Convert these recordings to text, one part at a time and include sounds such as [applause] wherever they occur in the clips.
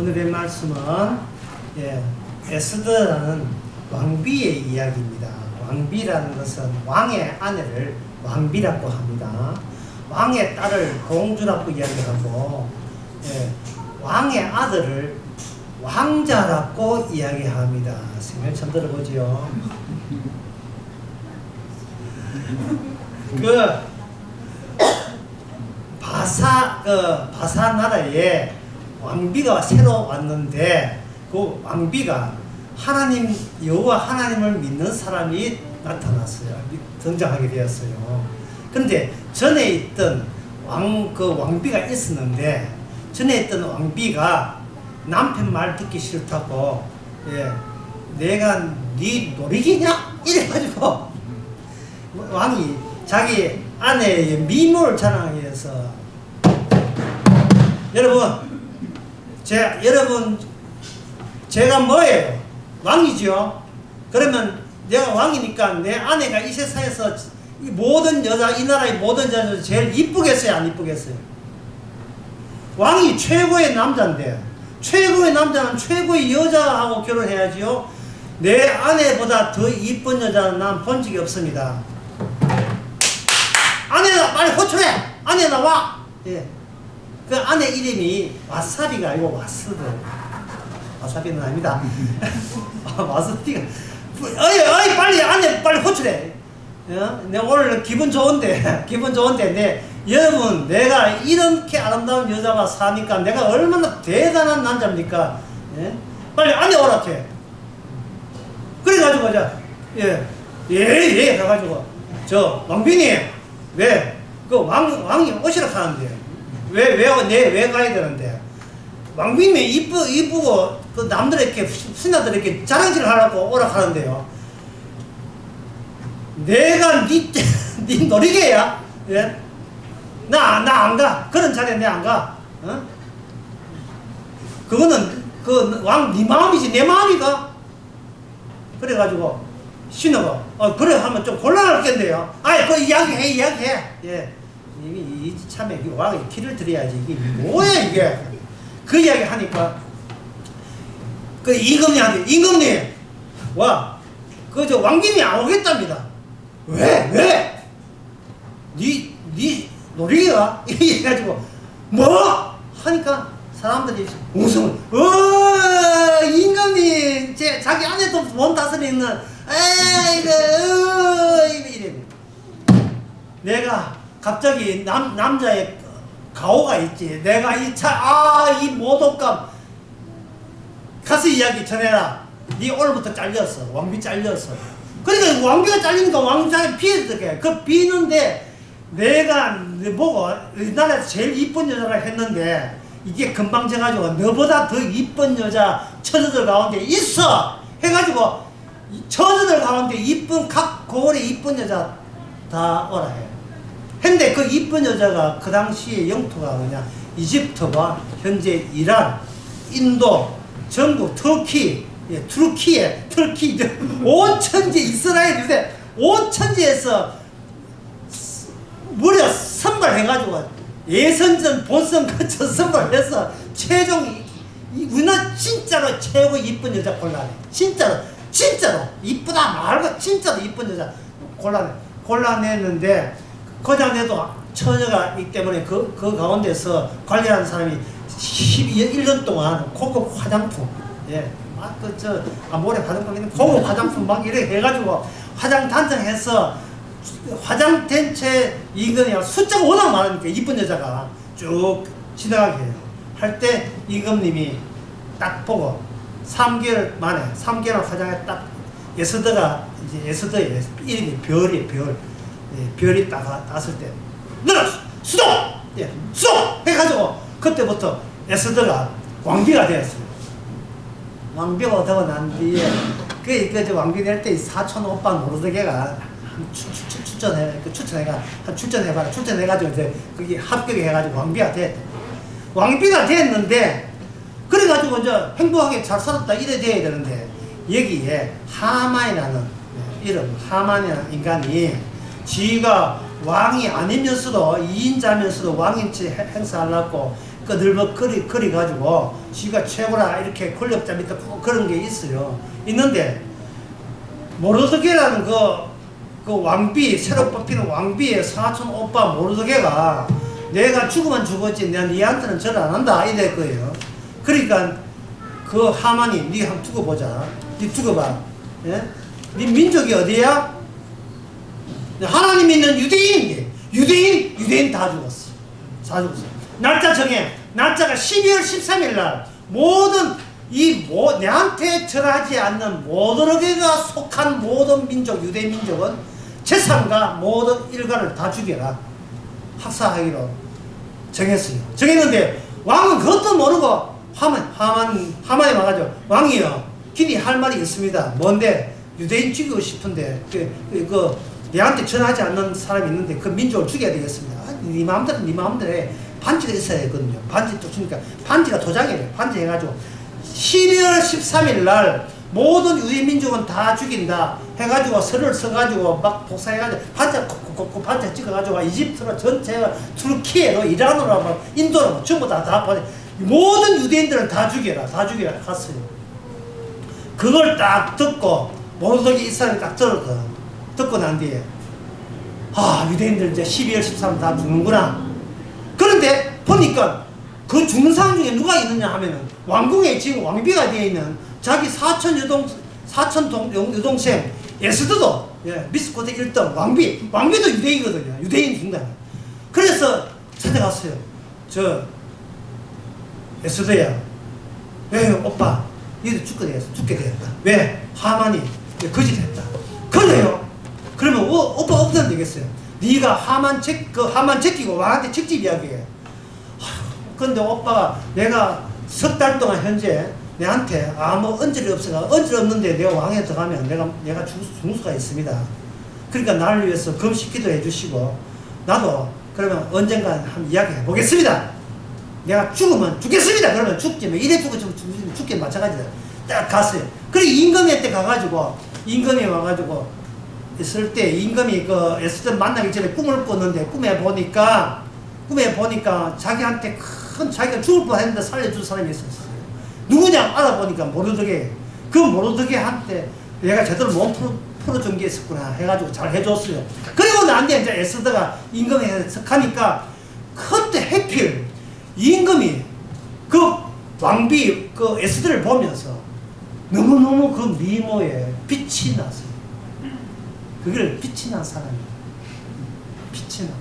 오늘의 말씀은 예, 에스더라는 왕비의 이야기입니다. 왕비라는 것은 왕의 아내를 왕비라고 합니다. 왕의 딸을 공주라고 이야기하고 예, 왕의 아들을 왕자라고 이야기합니다. 생각 처음 들어보지요. [laughs] 그 바사 그 바사 나라에 왕비가 새로 왔는데 그 왕비가 하나님 여호와 하나님을 믿는 사람이 나타났어요. 등장하게 되었어요. 근데 전에 있던 왕 그 왕비가 있었는데 전에 있던 왕비가 남편 말 듣기 싫다고 예 내가 네 놀이기냐 이래가지고 왕이 자기 아내의 미모를 자랑하기 위해서 여러분 제 여러분 제가 뭐예요? 왕이죠. 그러면 내가 왕이니까 내 아내가 이 세상에서 이 모든 여자 이 나라의 모든 여자 중 제일 이쁘겠어요, 안 이쁘겠어요? 왕이 최고의 남자인데 최고의 남자는 최고의 여자하고 결혼해야지요. 내 아내보다 더 이쁜 여자는 난 본 적이 없습니다. 아내나 빨리 호출해. 아내 나와. 예. 그 아내 이름이 와사비가 아니고 와스드. 와사비는 아닙니다. [laughs] 아, 와스비가. 어이 어이 빨리 아내 빨리 호출해. 어? 내 오늘 기분 좋은데 [laughs] 기분 좋은데 내 여러분 내가 이렇게 아름다운 여자가 사니까 내가 얼마나 대단한 남자입니까? 예? 빨리 아내 오라게. 그래가지고 이제 예 예 예 가가지고 저 왕빈이 왜 그 왕 왕이 오시라 하는데 왜 왜 내 왜 가야 되는데 왕빈이 이쁘 이쁘고 그 남들에게 신하들에게 자랑질을 하라고 오라 하는데요. 내가 니, [laughs] 니 놀이개야? 예? 나, 나 안 가. 그런 자리에 내 안 가. 어? 그거는, 그, 왕, 니 마음이지, 내 마음이가. 그래가지고, 신호가, 어, 그래 하면 좀 곤란할겠네요. 아이, 그 이야기해, 이야기해. 예. 이, 이, 참에, 이 왕이 길을 드려야지. 이게 뭐야, 이게. 그 이야기 하니까, 그 임금님한테, 임금님, 와, 그저 왕님이 안 오겠답니다. 왜? 왜? 니, 니 놀이가? [laughs] 이래가지고 뭐? 하니까 사람들이 웃음을 어 임금님 제 자기 아내도 못 다스리는 에이그 어, 이래 내가 갑자기 남 남자의 가오가 있지. 내가 이 차 아 이 모독감. 가서 이야기 전해라. 네 오늘부터 잘렸어. 왕비 잘렸어. 그러니까 왕비가 잘리니까 왕자에 피해서 그 비는데 내가 너 보고 우리나라에서 제일 이쁜 여자가 했는데 이게 금방 져가지고 너보다 더 이쁜 여자 처자들 가운데 있어. 해가지고 이 처자들 가운데 이쁜 각 고을에 이쁜 여자 다 오라 해. 근데 그 이쁜 여자가 그 당시에 영토가 뭐냐? 이집트와 현재 이란, 인도, 전국 터키, 예, 투르키에 터키 오천지 [laughs] 이스라엘 유대 오천지에서 무려 선발해가지고 예선전 본선 거쳐 [laughs] 선발해서 최종 우리나라 진짜로 최고 이쁜 여자 골라내 진짜로 진짜로. 이쁘다 말고 진짜로 이쁜 여자 골라내 골라냈는데 거장내도 처녀가 있기 때문에 그, 그 가운데서 관리하는 사람이 11년 동안 고급 화장품 예. 막 그 저 아, 모래 화장품 고급 화장품 막 이렇게 해가지고 화장 단장해서 화장된 채 임금이 숫자가 워낙 많으니까 이쁜 여자가 쭉 지나가게 해요. 할때 임금님이 딱 보고 3개월 만에 3개월 화장에 딱 예스더가 이제 예스더의 이름이 별이에요 별 예, 별이 딱 땄을 때 너는 수동 예, 수동 해가지고 그때부터 에스더가 왕비가 되었어요. 왕비가 되고 난 뒤에 그, 그, 저 왕비 될 때 사촌 오빠 노르드게가 추천해, 그 추천해가, 한 출전해봐라. 출전해가지고 이제 거기 합격해가지고 왕비가 됐대. 왕비가 됐는데, 그래가지고 이제 행복하게 잘 살았다 이래 돼야 되는데, 여기에 하만이라는 이름, 하만이라는 인간이 지가 왕이 아니면서도 이인자면서도 왕인치 행사하려고 끄들벅 거리, 가지고 지가 최고라 이렇게 권력자 밑에 꼭 그런 게 있어요. 있는데 모르드게라는 그, 그 왕비 새로 뽑히는 왕비의 사촌 오빠 모르드게가 내가 죽으면 죽었지 내가 니한테는 절 안 한다 이럴 거예요. 그러니까 그 하만이 니 한번 죽어보자. 니 죽어봐. 예? 니 민족이 어디야? 믿는 유대인인데 유대인 유대인 다 죽었어. 다 죽었어. 날짜 정해. 날짜가 12월 13일 날 모든 이 모, 내한테 절하지 않는 모든에게가 속한 모든 민족 유대 민족은 재산과 모든 일가를 다 죽여라. 학사하기로 정했어요. 정했는데 왕은 그것도 모르고 하만 하만 하만이 와가지고 왕이요 길이 할 말이 있습니다. 뭔데 유대인 죽이고 싶은데 그, 그, 그 내한테 전하지 않는 사람이 있는데 그 민족을 죽여야 되겠습니다. 아, 네 마음대로 네 마음대로 해. 반지가 있어야 되거든요. 반지 또 주니까 반지가 도장이래요. 반지 해가지고 12월 13일 날 모든 유대 민족은 다 죽인다 해가지고 설을 써가지고 막 복사해가지고 반자 콕콕콕 반자 찍어가지고 이집트로 전체 투르키에로 이란으로 막 인도로 뭐 전부 다다 보내 모든 유대인들은 다 죽여라 다 죽여라 갔어요. 그걸 딱 듣고 모르드게 이 사람이 딱 들었거든. 듣고 난 뒤에 아 유대인들 이제 12월 13일 다 죽는구나. 그런데 보니까 그 죽는 사람 중에 누가 있느냐 하면은 왕궁에 지금 왕비가 되어 있는 자기 사촌 여동 사촌 동, 여- 여동생 에스더도 예, 미스코트 1등 왕비 왕비도 유대인이거든요. 유대인 중단. 그래서 찾아갔어요. 저 에스더야. 왜 오빠 니도 죽게 되었어 죽게 되었다. 왜 하만이 거짓했다. 그래요. 어떻게 되겠어요? 네가 하만 책 그 하만 제끼고 왕한테 직접 이야기해. 근데 오빠가 내가 석 달 동안 현재 내한테 아무 언질이 없어가 언질 없는데 내가 왕에 들어가면 내가 내가 죽, 죽을 수가 있습니다. 그러니까 나를 위해서 금식기도 해주시고 나도 그러면 언젠가 한번 이야기해 보겠습니다. 내가 죽으면 죽겠습니다. 그러면 죽지면 이래 죽고 죽 죽게 마찬가지다. 딱 갔어요. 그래 임금이 때 가가지고 임금이 와가지고 있을 때 임금이 그 에스더 만나기 전에 꿈을 꿨는데 꿈에 보니까 꿈에 보니까 자기한테 큰 자기가 죽을 뻔했는데 살려줄 사람이 있었어요. 누구냐 알아보니까 모르드게 그 모르드게한테 내가 제대로 몸 풀어, 풀어준 게 있었구나 해가지고 잘 해줬어요. 그리고 난 뒤에 이제 에스더가 임금에 석하니까 그때 해필 임금이 그 왕비 그 에스더를 보면서 너무너무 그 미모에 빛이 났어요. 그걸 빛이 난 사람이에요. 빛이 나.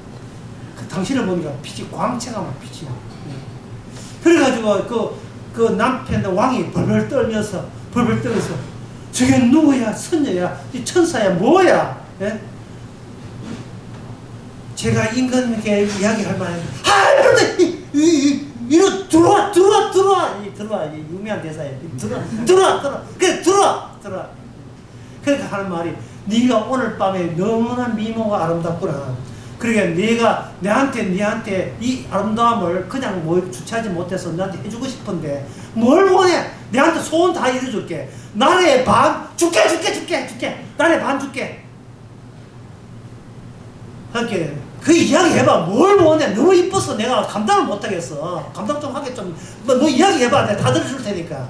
그 당신을 보니까 빛이 광채가 막 빛이 나. 예. 그래가지고 그, 그 남편 왕이 벌벌 떨면서 벌벌 떨면서 저게 누구야 선녀야 이 천사야 뭐야 예? 제가 임금에게 이야기할 만한 아 그런데 이로 들어와 들어와 들어와 이 들어와 이 유명한 대사예요 이 들어와 들어와 들어와 그래 들어와 들어와 그러니까 하는 말이 네가 오늘 밤에 너무나 미모가 아름답구나. 그러니까 네가 내한테 네한테 이 아름다움을 그냥 뭐 주체하지 못해서 나한테 해주고 싶은데 뭘 원해? 내한테 소원 다 이뤄줄게. 나의 반 줄게 줄게 줄게 줄게. 나의 반 줄게. 그렇게 그 이야기 해봐. 뭘 원해? 너무 이뻐서 내가 감당을 못하겠어. 감당 좀 하게 좀. 뭐, 뭐 이야기 해봐. 내가 다 들어줄 테니까.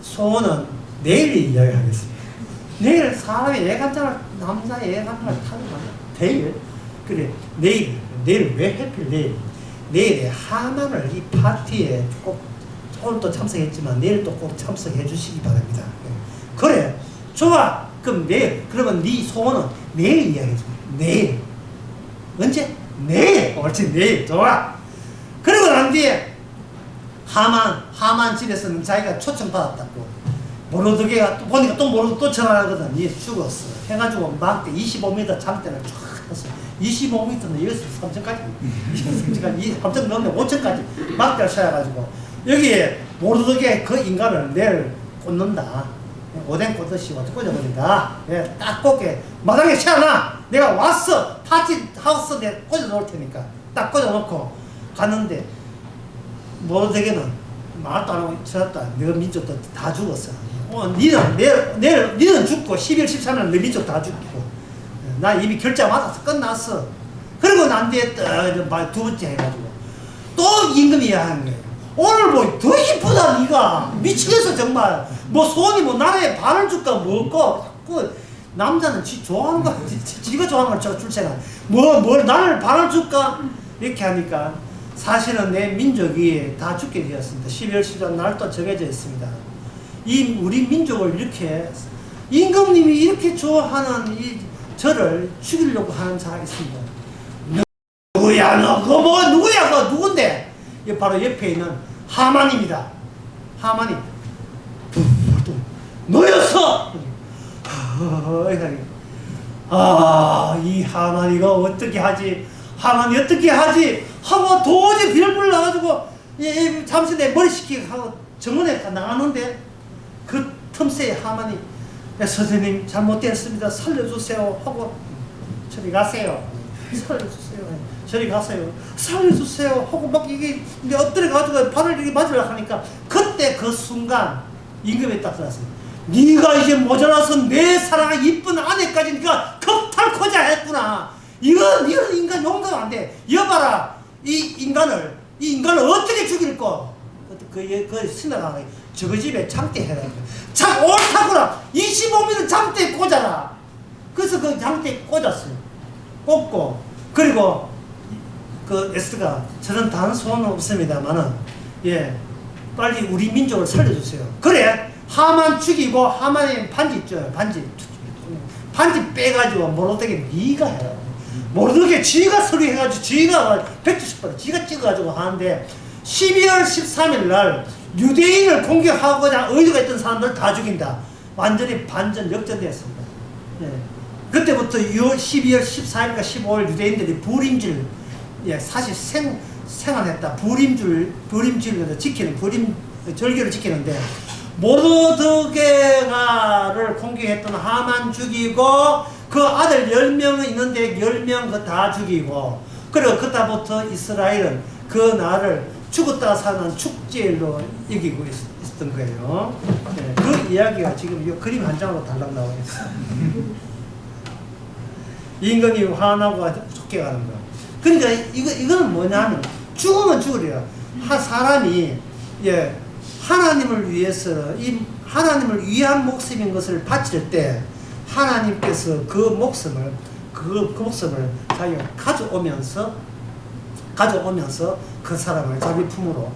소원은 내일 이야기하겠습니다. 내일 사람이 애간장을 남자 애간장을 타는 거야. 내일 그래 내일 내일 왜 해필 내일 내일에 하만을 이 파티에 꼭 오늘 또 참석했지만 내일 또 꼭 참석해 주시기 바랍니다. 예. 그래 좋아 그럼 내일 그러면 네 소원은 내일 이야기해 줘. 내일 언제 내일 옳지 내일 좋아. 그리고 난 뒤에 하만 하만 집에서는 자기가 초청 받았다고. 모르드게가 또 보니까 또 모르드 또 전화하거든. 얘 죽었어. 해가지고 막대 25m 장대를 쫙 했어. 25m는 여기서 3층까지, 3층까지, 3층 넘는 5층까지 막대를 씌워가지고 여기에 모르드게 그 인간을 내일 꽂는다. 오뎅 꽂듯이 어떻게 꽂아버린다. 예, 딱 꽂게 마당에 세워놔. 내가 왔어. 파티 하우스 내 꽂아 놓을 테니까 딱 꽂아 놓고 갔는데 모르드게는 말도 안 하고 저었다. 너가 민족도 다 죽었어. 어, 니는 내일, 내일 니는 죽고 11월 13일 너 민족 다 죽고 나 이미 결자 받아서 끝났어. 그리고 난 뒤에 또두 번째 해가지고 또 임금 이야 하는 거예요. 오늘 뭐 더 이쁘다 니가 미치겠어 정말 뭐 손이 뭐 나라에 반을 줄까 뭐고 그 남자는 지 좋아하는 거 지- [laughs] 지- 지가 좋아하는 걸 출세가 뭐뭘 나를 반을 줄까 이렇게 하니까 사실은 내 민족이 다 죽게 되었습니다. 12월 14일 날또 정해져 있습니다. 이 우리 민족을 이렇게 임금님이 이렇게 좋아하는 이 저를 죽이려고 하는 자가 있습니다. 누구야 너? 그거 뭐 누구야 그거? 누군데? 이 바로 옆에 있는 하만입니다. 하만이. 너였어? 아이 하만 이가 어떻게 하지? 하만이 어떻게 하지? 하고 도저히 빌불 나가지고 잠시 내 머리 식히고 하고 정원에 나가는데 그 틈새에 하만이 네, 선생님 잘못되었습니다. 살려주세요. 하고 저리 가세요. 살려주세요. 저리 가세요. 살려주세요. 하고 막 이게 이제 엎드려 가지고 발을 이렇게 맞으려 하니까 그때 그 순간 임금이 딱 들었어요 네가 이제 모자라서 내 사랑의 이쁜 아내까지 네가 겁탈코자 했구나. 이건 이런 인간 용서가 안돼. 여봐라 이 인간을 이 인간을 어떻게 죽일 거? 그, 그, 그 신나가 저거 집에 장대 해라 참 옳다구나. 25m 장대 꽂아라. 그래서 그 장대 꽂았어요. 꽂고 그리고 그 에스가 저는 다른 소원은 없습니다만은 예 빨리 우리 민족을 살려주세요. 그래 하만 죽이고 하만의 반지 있죠. 반지. 반지 빼가지고 모로되게 네가 해라. 모르게 지가 서류해가지고 지가 백주십번 지가 찍어가지고 하는데 12월 13일 날 유대인을 공격하고자 의도가 있던 사람들 다 죽인다. 완전히 반전 역전되었습니다. 예. 그때부터 6월 12월 14일과 15일 유대인들이 불임줄 예, 사실 생 생활했다. 불임줄 불임줄을 지키는 불임 절기를 지키는데 모르드게가를 공격했던 하만 죽이고 그 아들 10명이 있는데 10명 그 다 죽이고 그리고 그때부터 이스라엘은 그 날을 죽었다 사는 축제일로 여기고 있, 었던 거예요. 네, 그 이야기가 지금 이 그림 한 장으로 달랑 나와 있어요. [laughs] 임금이 화나고 쫓겨가는 거. 그러니까 이거 이거는 뭐냐면 죽으면 죽으래요. 한 사람이 예 하나님을 위해서 이 하나님을 위한 목숨인 것을 바칠 때 하나님께서 그 목숨을 그, 그 목숨을 자기가 가져오면서 가져오면서 그 사람을 자기 품으로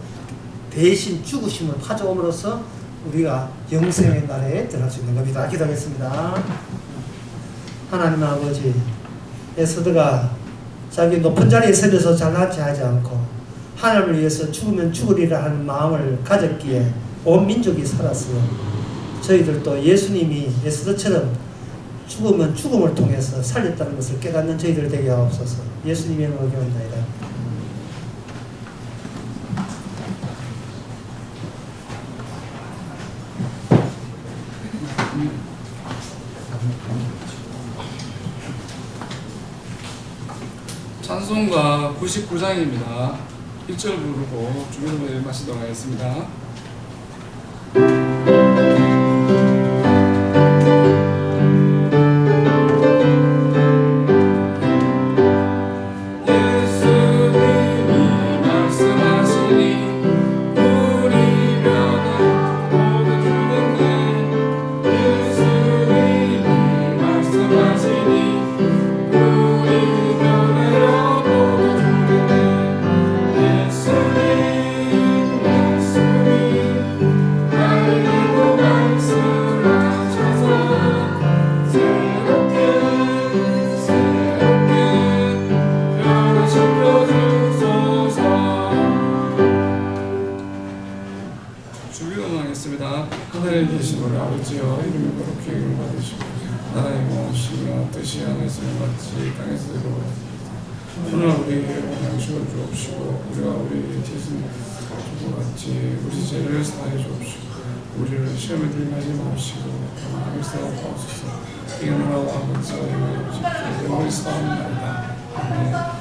대신 죽으심을 가져옴으로써 우리가 영생의 나라에 들어갈 수 있는 겁니다. 기도하겠습니다. 하나님 아버지, 에스더가 자기 높은 자리에 서려서 잘나지 하지 않고 하나님을 위해서 죽으면 죽으리라 하는 마음을 가졌기에 온 민족이 살았어요. 저희들도 예수님이 에스더처럼 죽으면 죽음을 통해서 살렸다는 것을 깨닫는 저희들 되게 하옵소서. 예수님의 이름으로 기원합니다. 찬송가 99장입니다. 1절 부르고 주기도를 마치도록 하겠습니다. 주기도 하겠습니다. 하늘에 계신 우리 아버지여 이름이 거룩히 여김을 받으시고 나라의 무엇이며 뜻이 하늘에서 같이 땅에서 이루어지고 오늘 우리에게 양식을 주옵시고 우리가 우리 죄진 주고 같이 우리 죄를 사하여 주옵시고 우리를 시험에 들게 하지 마시고 다만 악에서 구하소서 이름으로 아버지와 영광을 주시고 영원히 사옵나이다. 아멘